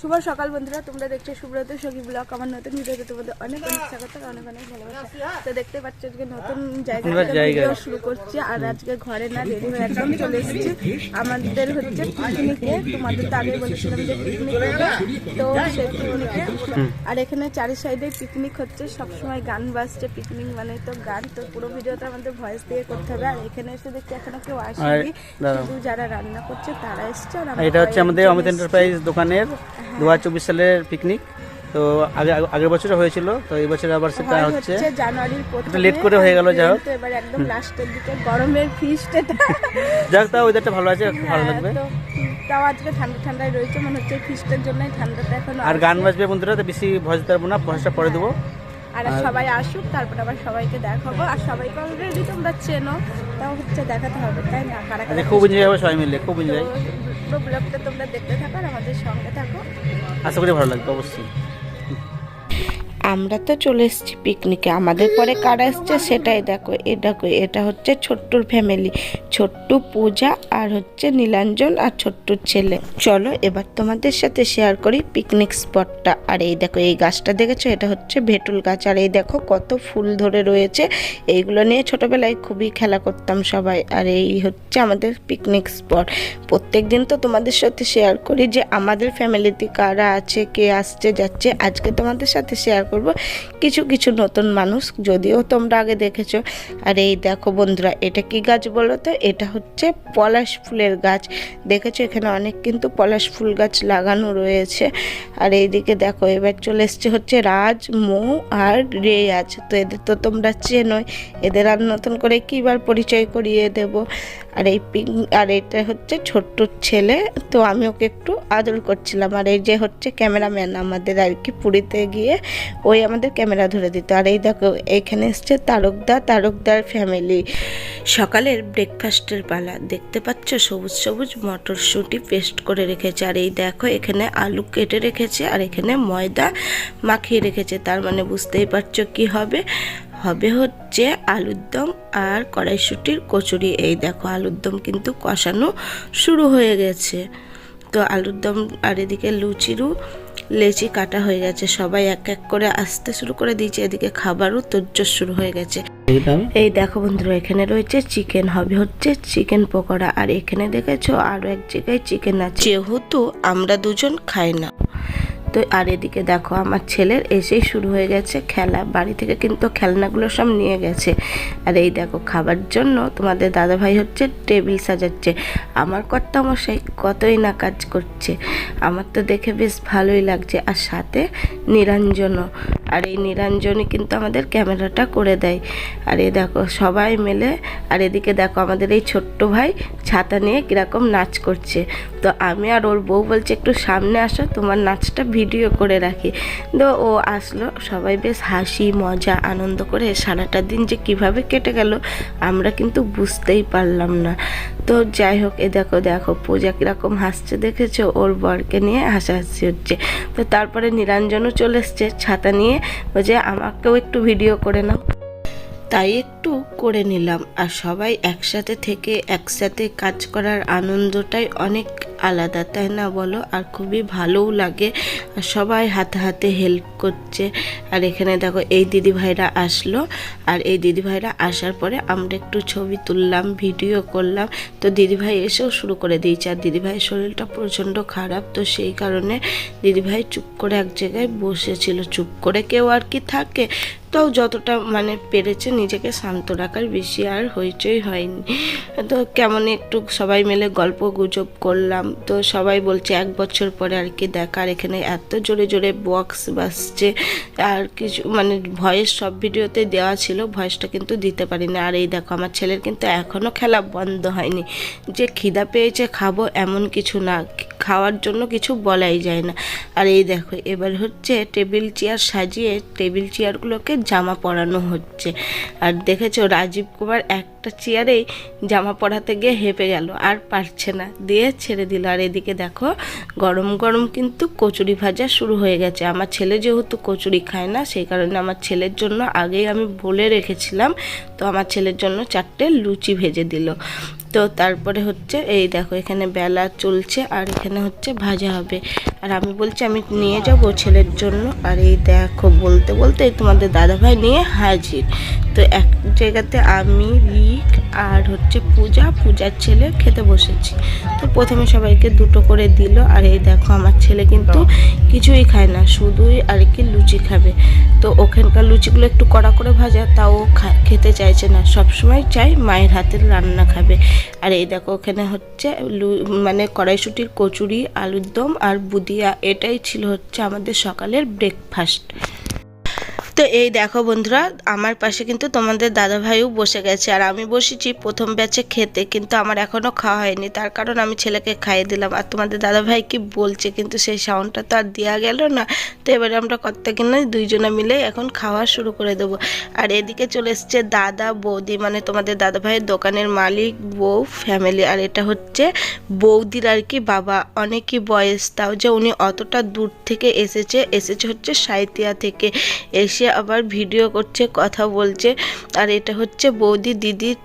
শুভ সকাল বন্ধুরা তোমরা দেখছ সুব্রত সখী ব্লগ আমার নতুন ভিডিওতে তোমাদের অনেক অনেক স্বাগত অনেক অনেক ভালোবাসা। তো দেখতে পাচ্ছ আজকে নতুন জায়গা। শুরু করছি আর আজকে ঘরে না দেরি হয়ে একদম চলে এসেছি। আমাদের হচ্ছে পিকনিকে তোমাদের তো আগে বলেছিলাম যে পিকনিক তো সেই পিকনিকে আর এখানে চারি সাইডে পিকনিক হচ্ছে সবসময় গান বাজছে পিকনিক মানে তো গান তো পুরো ভিডিওটা আমাদের ভয়েস দিয়ে করতে হবে। আর এখানে এসে দেখছি এখনও কেউ আসেনি। শুধু যারা রান্না করছে তারা এসছে আর এটা হচ্ছে আমাদের অমিত এন্টারপ্রাইজ দোকানের দু হাজার চব্বিশ সালের পিকনিক তো আগে আগের বছর হয়েছিল তো এই বছর আবার সেটা হচ্ছে। জানুয়ারির late করে হয়ে গেল, যাই হোক। এবার একদম লাস্টের দিকে গরমের ফিস্ট এটা। যাক তাও ওয়েদারটা ভালো আছে ভালো হ্যাঁ, লাগবে। তো তাও আজকে ঠান্ডা ঠান্ডায় রয়েছে মনে হচ্ছে ফিস্টের জন্যই ঠান্ডাটা এখন আর গান বাজবে বন্ধুরা তো বেশি ভয়েস পারব না ভয়েসটা পরে দেবো। আর সবাই আসুক তারপর আবার সবাইকে দেখাবো। আর সবাইকে অলরেডি তোমরা চেনো তাও হচ্ছে দেখাতে হবে তাই না? আচ্ছা খুব এনজয় হবে সবাই মিলে খুব এনজয় পুরো ব্লগটা তোমরা দেখতে থাকো আর আমাদের সঙ্গে থাকো। আশা করি ভালো লাগবে অবশ্যই। আমরা তো চলে এসেছি পিকনিকে আমাদের পরে কারা এসছে সেটাই দেখো। এ দেখো, এটা হচ্ছে ছোট্টুর ফ্যামিলি ছোট্টু পূজা আর হচ্ছে নীলাঞ্জন আর ছোট্টুর ছেলে। চলো এবার তোমাদের সাথে শেয়ার করি পিকনিক স্পটটা আর এই দেখো, এই গাছটা দেখেছ? এটা হচ্ছে ভেটুল গাছ। আর এই দেখো, কত ফুল ধরে রয়েছে। এইগুলো নিয়ে ছোটবেলায় খুবই খেলা করতাম সবাই। আর এই হচ্ছে আমাদের পিকনিক স্পট প্রত্যেক দিন তো তোমাদের সাথে শেয়ার করি যে আমাদের ফ্যামিলিতে কারা আছে, কে আসছে, যাচ্ছে। আজকে তোমাদের সাথে শেয়ার করব। কিছু কিছু নতুন মানুষ যদিও তোমরা আগে দেখেছ। আর এই দেখো বন্ধুরা, এটা কি গাছ বলো তো? এটা হচ্ছে পলাশ ফুলের গাছ। দেখেছ? এখানে অনেক কিন্তু পলাশ ফুল গাছ লাগানো রয়েছে। আর এইদিকে দেখো, এবার চলে এসছে হচ্ছে রাজ, মৌ আর রেয়াজ। তো এদের তো তোমরা চেনোই। এদের আর নতুন করে কিবার পরিচয় করিয়ে দেব। আর এই পিং, আর এটা হচ্ছে ছোট্ট ছেলে। তো আমি ওকে একটু আদর করছিলাম। আর এই যে হচ্ছে ক্যামেরাম্যান আমাদের আর কি পুরীতে গিয়ে। ওই আমাদের ক্যামেরা ধরে দিত। আর এই দেখো, এখানে এসছে তারকদা, তারকদার ফ্যামিলি সকালের ব্রেকফাস্টের পালা। দেখতে পাচ্ছ? সবুজ সবুজ মটরশুঁটি পেস্ট করে রেখেছে। আর এই দেখো, এখানে আলু কেটে রেখেছে আর এখানে ময়দা মাখিয়ে রেখেছে। তার মানে বুঝতেই পারছ কি হবে? হবে হচ্ছে আলুর দম আর কড়াইশুটির কচুরি। এই দেখো, আলুর দম কিন্তু কষানো শুরু হয়ে গেছে। তো আলুর দম আর এদিকে লুচিরও লেচি কাটা হয়ে গেছে। সবাই এক এক করে আসতে শুরু করে দিয়েছে। এদিকে খাবারও তোজ্জোর শুরু হয়ে গেছে। এই দেখো বন্ধুরা এখানে রয়েছে চিকেন হবে হচ্ছে চিকেন পকোড়া। আর এখানে দেখেছ আরও এক জায়গায় চিকেন আছে। যেহেতু আমরা দুজন খাই না। তো আর এদিকে দেখো, আমার ছেলের এসেই শুরু হয়ে গেছে খেলা। বাড়ি থেকে কিন্তু খেলনাগুলো সব নিয়ে গেছে। আর এই দেখো, খাবার জন্য তোমাদের দাদাভাই হচ্ছে টেবিল সাজাচ্ছে। আমার কর্তা মশাই কতই না কাজ করছে। আমার তো দেখে বেশ ভালোই লাগছে। আর সাথে নিরঞ্জনও। আর এই নিরঞ্জনই কিন্তু আমাদের ক্যামেরাটা করে দেয়। আর এই দেখো, সবাই মিলে। আর এদিকে দেখো, আমাদের এই ছোট্ট ভাই ছাতা নিয়ে কীরকম নাচ করছে। তো আমি আর ওর বউ বলছে, একটু সামনে আসো, তোমার নাচটা ভিডিও করে রাখি। তো ও আসলো, সবাই বেশ হাসি, মজা, আনন্দ করে সারাটা দিন যে কীভাবে কেটে গেল, আমরা কিন্তু বুঝতেই পারলাম না। তো যাই হোক, এ দেখো দেখো, পূজা কীরকম হাসছে দেখেছ? ওর বরকে নিয়ে হাসাহাসি হচ্ছে। তো তারপরে নিরঞ্জনও চলে এসছে ছাতা নিয়ে, বলছে, আমাকেও একটু ভিডিও করে নাও। তাই একটু করে নিলাম। আর সবাই একসাথে থেকে একসাথে কাজ করার আনন্দটাই অনেক আলাদা, তাই না বলো? আর খুবই ভালোও লাগে। আর সবাই হাতে হাতে হেল্প করছে। আর এখানে দেখো, এই দিদিভাইরা আসলো। আর এই দিদিভাইরা আসার পরে আমরা একটু ছবি তুললাম ভিডিও করলাম। তো দিদিভাই এসেও শুরু করে দিয়েছে। আর দিদিভাইয়ের শরীরটা প্রচণ্ড খারাপ, তো সেই কারণে দিদিভাই চুপ করে এক জায়গায় বসেছিল। চুপ করে কেউ আর কি থাকে? তাও যতটা মানে পেরেছে নিজেকে শান্ত রাখার, বেশি আর হইচই হয়নি। তো কেমন একটু সবাই মিলে গল্প গুজব করলাম। তো সবাই বলছে এক বছর পরে আর কি দেখার এখানে এত জোরে জোরে বক্স বাজছে। আর কিছু মানে ভয়েস সব ভিডিওতে দেওয়া ছিল ভয়েসটা কিন্তু দিতে পারিনি। আর এই দেখো, আমার ছেলের কিন্তু এখনও খেলা বন্ধ হয়নি। যে খিদা পেয়েছে খাব এমন কিছু না, খাওয়ার জন্য কিছু বলাই যায় না। আর এই দেখো, এবার হচ্ছে টেবিল চেয়ার সাজিয়ে টেবিল চেয়ারগুলোকে জামা পরানো হচ্ছে। আর দেখেছ, রাজীব কুমার একটা চেয়ারেই জামা পরাতে গিয়ে হেঁপে গেল, আর পারছে না, দিয়ে ছেড়ে দিল। আর এদিকে দেখো, গরম গরম কিন্তু কচুরি ভাজা শুরু হয়ে গেছে। আমার ছেলে যেহেতু কচুরি খায় না, সেই কারণে আমার ছেলের জন্য আগেই আমি বলে রেখেছিলাম, তো আমার ছেলের জন্য চারটে লুচি ভেজে দিল। তো তারপরে হচ্ছে এই দেখো এখানে বেলা চলছে আর এখানে হচ্ছে ভাজা হবে। আর আমি বলছি আমি নিয়ে যাব ছেলের জন্য। আর এই দেখো বলতে বলতে এই তোমাদের দাদাভাই নিয়ে হাজির। তো এক জায়গাতে আমি রিক আর হচ্ছে পূজা পূজার ছেলে খেতে বসেছি। তো প্রথমে সবাইকে দুটো করে দিল। আর এই দেখো আমার ছেলে কিন্তু কিছুই খায় না শুধুই আর কি লুচি খাবে। তো ওখানকার লুচিগুলো একটু কড়া করে ভাজা তাও খা- খেতে চাইছে না। সবসময় চাই মায়ের হাতের রান্না খাবে। আর এই দেখো, ওখানে হচ্ছে মানে কড়াইশুটির কচুরি, আলুর দম আর বুদিয়া, এটাই ছিল হচ্ছে আমাদের সকালের ব্রেকফাস্ট তো এই দেখো বন্ধুরা, আমার পাশে কিন্তু তোমাদের দাদা ভাইও বসে গেছে। আর আমি বসেছি প্রথম ব্যাচে খেতে, কিন্তু আমার এখনও খাওয়া হয়নি। তার কারণ আমি ছেলেকে খাইয়ে দিলাম। আর তোমাদের দাদা ভাই কি বলছে, কিন্তু সেই সাউন্ডটা তো আর দেওয়া গেল না। তো এবারে আমরা কর্তা কিনা দুইজনে মিলে এখন খাওয়া শুরু করে দেবো। আর এদিকে চলে এসছে দাদা বৌদি মানে তোমাদের দাদা ভাইয়ের দোকানের মালিক, বউ ফ্যামিলি আর এটা হচ্ছে বৌদির আর কি বাবা। অনেকই বয়স, তাও যে উনি অতটা দূর থেকে এসেছে এসেছে হচ্ছে সাঁইতিয়া থেকে। এসে আবার ভিডিও করছে, কথা বলছে। আর এটা হচ্ছে বৌদি দিদির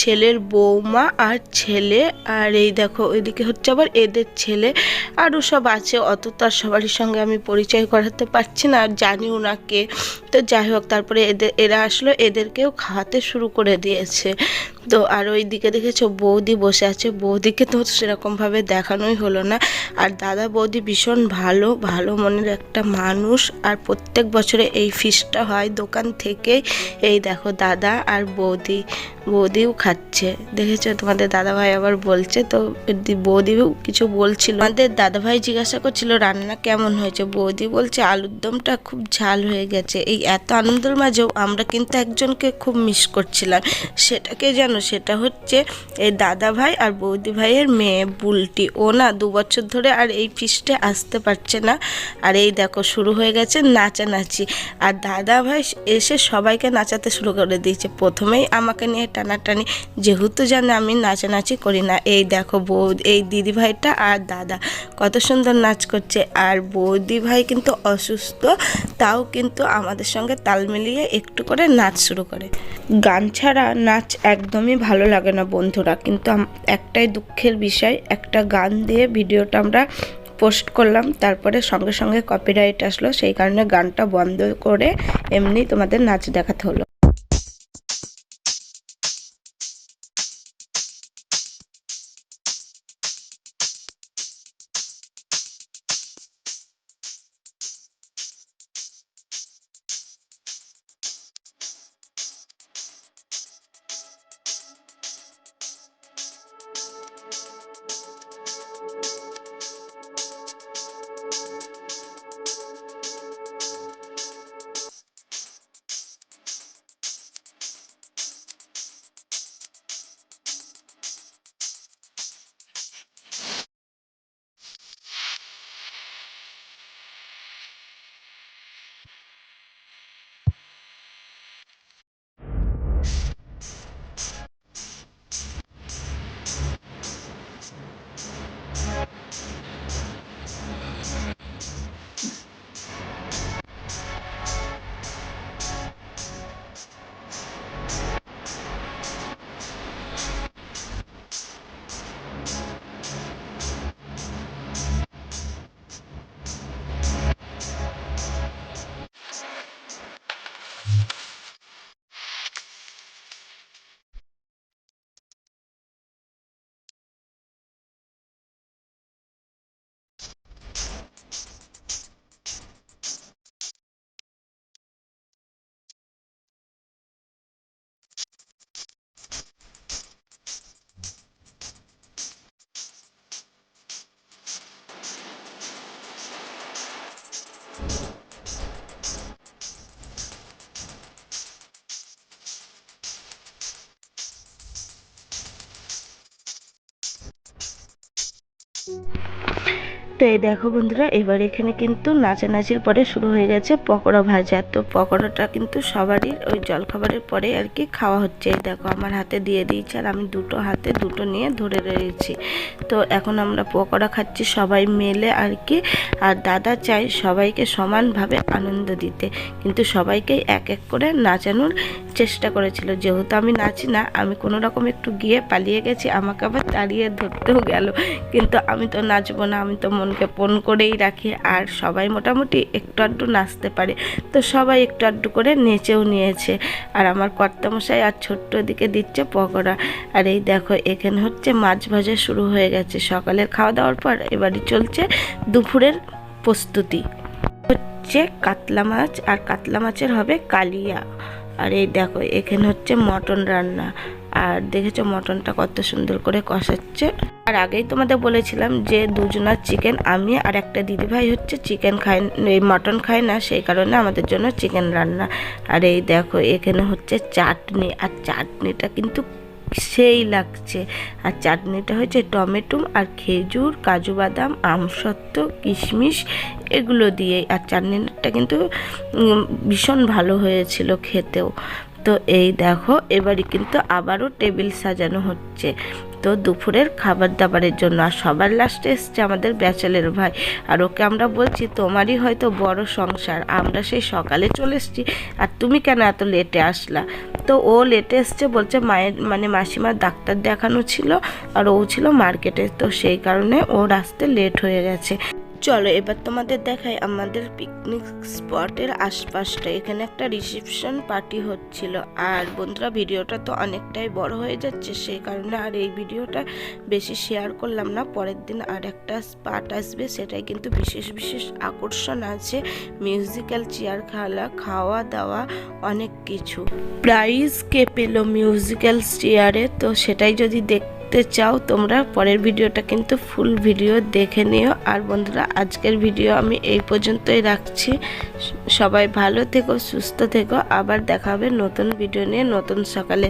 ছেলের বৌমা আর ছেলে। আর এই দেখো, ওইদিকে হচ্ছে আবার এদের ছেলে। আরও সব আছে, অত তার সবারই সঙ্গে আমি পরিচয় করাতে পারছি না, আর জানিও না কে। তো যাই হোক, তারপরে এদের, এরা আসলো এদেরকেও খাওয়াতে শুরু করে দিয়েছে। তো আর ওই দিকে দেখেছ বৌদি বসে আছে। বৌদিকে তো সেরকমভাবে দেখানোই হলো না। আর দাদা বৌদি ভীষণ ভালো ভালো মনের একটা মানুষ। আর প্রত্যেক বছরে এই ফিসটা হয় দোকান থেকে। এই দেখো দাদা আর বৌদি। বৌদিও খাচ্ছে। দেখেছ? তোমাদের দাদা ভাই আবার বলছে, তো বৌদিও কিছু বলছিল। আমাদের দাদা ভাই জিজ্ঞাসা করছিল, রান্না কেমন হয়েছে? বৌদি বলছে, আলুর দমটা খুব ঝাল হয়ে গেছে। এই এত আনন্দের মাঝেও আমরা কিন্তু একজনকে খুব মিস করছিলাম। সেটাকে জানো সেটা হচ্ছে এই দাদা ভাই আর বৌদি ভাইয়ের মেয়ে বুলটি। ও না দু বছর ধরে আর এই ফিস্টে আসতে পারছে না। আর এই দেখো, শুরু হয়ে গেছে নাচানাচি। আর দাদা ভাই এসে সবাইকে নাচাতে শুরু করে দিয়েছে। প্রথমেই আমাকে নিয়ে টানাটানি। যেহেতু জানে আমি নাচানাচি করি না, এই দেখো বৌ এই দিদি ভাইটা আর দাদা কত সুন্দর নাচ করছে। আর বৌদি ভাই কিন্তু অসুস্থ, তাও কিন্তু আমাদের সঙ্গে তাল মিলিয়ে একটু করে নাচ শুরু করে। গান ছাড়া নাচ একদমই ভালো লাগে না বন্ধুরা, কিন্তু একটাই দুঃখের বিষয়, একটা গান দিয়ে ভিডিওটা আমরা পোস্ট করলাম, তারপরে সঙ্গে সঙ্গে কপিরাইট আসলো, সেই কারণে গানটা বন্ধ করে এমনি তোমাদের নাচ দেখাতে হলো। তো এই দেখো বন্ধুরা, এবার এখানে কিন্তু নাচানাচির পরে শুরু হয়ে গেছে পকোড়া ভাজা। তো পকোড়াটা কিন্তু সবারই ওই জলখাবারের পরে আর কি খাওয়া হচ্ছে। এই দেখো, আমার হাতে দিয়ে দিয়েছে আর আমি দুটো হাতে দুটো নিয়ে ধরে রয়েছি। তো এখন আমরা পকোড়া খাচ্ছি সবাই মিলে আর কি। আর দাদা চাই সবাইকে সমানভাবে আনন্দ দিতে। কিন্তু সবাইকে এক এক করে নাচানোর চেষ্টা করেছিল। যেহেতু আমি নাচি না, আমি কোনো রকম একটু গিয়ে পালিয়ে গেছি, আমাকে আবার তাড়িয়ে ধরতেও গেল। কিন্তু আমি তো নাচবো না, আমি তো মনকে পণ করেই রাখি, আর সবাই মোটামুটি একটু আড্ডু নাচতে পারে। তো সবাই একটু আধটু করে নেচেও নিয়েছে। আর আমার কর্তামশাই আর ছোট্ট দিকে দিচ্ছে পকোড়া। আর এই দেখো, এখানে হচ্ছে মাছ ভাজা শুরু হয়ে গেছে। সকালের খাওয়া দাওয়ার পর এবারই চলছে দুপুরের প্রস্তুতি। হচ্ছে কাতলা মাছ, আর কাতলা মাছের হবে কালিয়া। আর এই দেখো, এখানে হচ্ছে মটন রান্না। আর দেখেছ মটনটা কত সুন্দর করে কষাচ্ছে। আর আগেই তোমাদের বলেছিলাম যে দুজনার চিকেন, আমি আর একটা দিদিভাই হচ্ছে চিকেন খায়, এই মটন খায় না, সেই কারণে আমাদের জন্য চিকেন রান্না। আর এই দেখো, এখানে হচ্ছে চাটনি, আর চাটনিটা কিন্তু সেই লাগছে। আর চাটনিটা হয়েছে টমেটো আর খেজুর, কাজু বাদাম, আমসত্ত্ব, কিশমিশ এগুলো দিয়ে। আর চাটনিটা কিন্তু ভীষণ ভালো হয়েছিল খেতেও। তো এই দেখো, এবারে কিন্তু আবারও টেবিল সাজানো হচ্ছে। তো দুপুরের খাবার দাবারের জন্য। আর সবার লাস্টে এসছে আমাদের ব্যাচেলের ভাই। আর ওকে আমরা বলছি, তোমারই হয়তো বড় সংসার। আমরা সেই সকালে চলে এসছি আর তুমি কেন এত লেটে আসলা? তো ও লেটে এসছে বলছে, মায়ের মানে মাসিমার ডাক্তার দেখানো ছিল আর ও ছিল মার্কেটে তো সেই কারণে ওর আসতে লেট হয়ে গেছে। চলো, এবার তোমাদের দেখাই আমাদের পিকনিক স্পটের আশপাশটা। এখানে একটা রিসেপশন পার্টি হচ্ছিল। আর বন্ধুরা, ভিডিওটা তো অনেকটাই বড় হয়ে যাচ্ছে, সেই কারণে আর এই ভিডিওটা বেশি শেয়ার করলাম না। পরের দিন আর একটা পার্ট আসবে, সেটাই কিন্তু বিশেষ বিশেষ আকর্ষণ আছে। মিউজিক্যাল চেয়ার খেলা, খাওয়া দাওয়া, অনেক কিছু। প্রাইজ কে পেল মিউজিক্যাল চেয়ারে তো সেটাই যদি দেখতে চাও, তোমরা পরের ভিডিওটা কিন্তু ফুল ভিডিও দেখে নিও। আর বন্ধুরা, আজকের ভিডিও আমি এই পর্যন্তই রাখছি। সবাই ভালো থেকো, সুস্থ থেকো। আবার দেখা হবে নতুন ভিডিও নিয়ে, নতুন সকালে।